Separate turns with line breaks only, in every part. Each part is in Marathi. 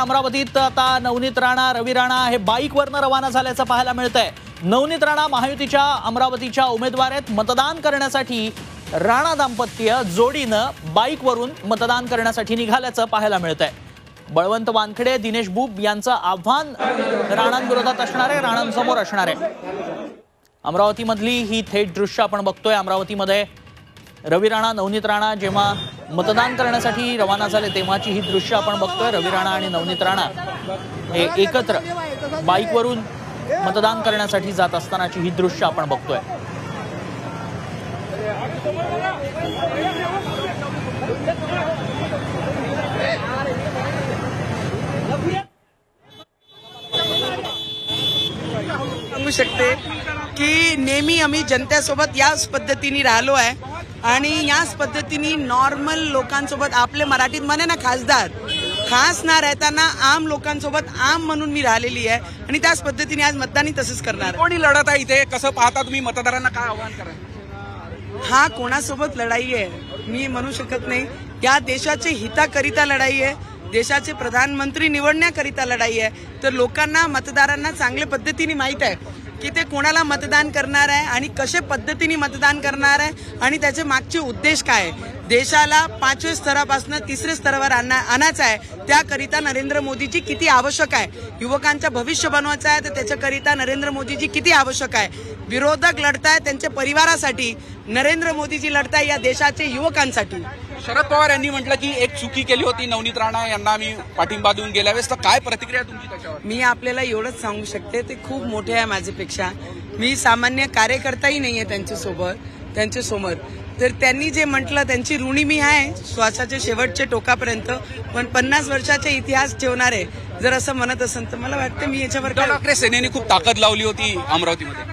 अमरावतीत आता नवनीत राणा रवी राणा हे बाईकवरनं रवाना झाल्याचं पाहायला मिळत आहे नवनीत राणा महायुतीच्या अमरावतीच्या उमेदवार आहेत. मतदान करण्यासाठी राणा दाम्पत्य जोडीनं बाईकवरून मतदान करण्यासाठी निघाल्याचं पाहायला मिळत आहे बळवंत वानखडे दिनेश बुब यांचं आव्हान राणांविरोधात असणार आहे राणांसमोर असणार आहे. अमरावतीमधली ही थेट दृश्य आपण बघतोय. अमरावतीमध्ये रवी राणा नवनीत राणा जेव्हा मतदान करण्यासाठी रवाना झाले तेव्हाची ही दृश्य आपण बघतोय. रवी राणा आणि नवनीत राणा हे एकत्र बाईकवरून मतदान करण्यासाठी जात असतानाची ही दृश्य आपण बघतोय.
सांगू शकते की नेहमी आम्ही जनतेसोबत याच पद्धतीने राहिलो आहे. आणि याच पद्धतीने नॉर्मल लोकांसोबत आपले मराठीत म्हणे ना खासदार खास ना राहताना आम लोकांसोबत आम म्हणून मी राहिलेली आहे आणि त्याच पद्धतीने आज मतदानही तसंच करणार.
कोणी लढत आहे इथे? कसं पाहता तुम्ही? मतदारांना काय आव्हान करा?
हा कोणासोबत लढाई आहे मी म्हणू शकत नाही. या देशाचे हिताकरिता लढाई आहे देशाचे प्रधानमंत्री निवडण्याकरिता लढाई आहे. तर लोकांना मतदारांना चांगल्या पद्धतीने माहीत आहे. की ते कोणाला मतदान करणार आहे आणि कशा पद्धतीने मतदान करणार आहे आणि त्याचे मागचे उद्देश काय आहे? देशाला पाचव्या स्तरापासून तिसऱ्या स्तरावर आणा आणायचं आहे. त्याकरिता नरेंद्र मोदीजी किती आवश्यक आहे? युवकांचं भविष्य बनवायचं आहे तर त्याच्याकरिता नरेंद्र मोदीजी किती आवश्यक आहे? विरोधक लढताय त्यांच्या परिवारासाठी. नरेंद्र मोदीजी लढताय या देशाचे युवकांसाठी.
शरद पवार यांनी म्हटलं की एक चुकी केली होती नवनीत राणा यांना आम्ही पाठिंबा देऊन गेल्या वेळेस. तर काय प्रतिक्रिया तुमची त्याच्यावर?
मी आपल्याला एवढंच सांगू शकते ते खूप मोठे आहे माझ्यापेक्षा. मी सामान्य कार्यकर्ताही नाही आहे त्यांच्यासोबत. त्यांच्यासमोर. तर त्यांनी जे म्हटलं त्यांची ऋणी मी आहे श्वासाच्या शेवटच्या टोकापर्यंत. पण पन्नास वर्षाचा इतिहास ठेवणार आहे जर असं म्हणत असेल तर मला वाटतं मी याच्यावर
ठाकरे सेनेने खूप ताकद लावली होती अमरावतीमध्ये.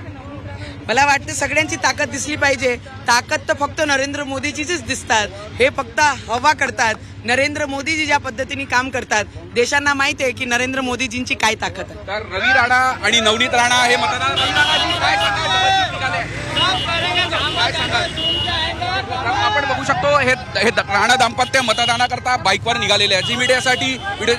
मला वाटतं सगळ्यांची ताकद दिसली पाहिजे. ताकद तर फक्त नरेंद्र मोदीचीच दिसतात. हे फक्त हवा करतात. नरेंद्र मोदीजी ज्या पद्धतीने काम करतात देशांना माहिती आहे की नरेंद्र मोदीजींची काय ताकद आहे.
तर रवी राणा आणि नवनीत राणा हे मतदार काय सांगाल? काय सांगाल? तर आपण बघू शकतो हे हे राणा दाम्पत्य मतदानाकरता बाईकवर निघालेले आहे जी मीडियासाठी व्हिडिओ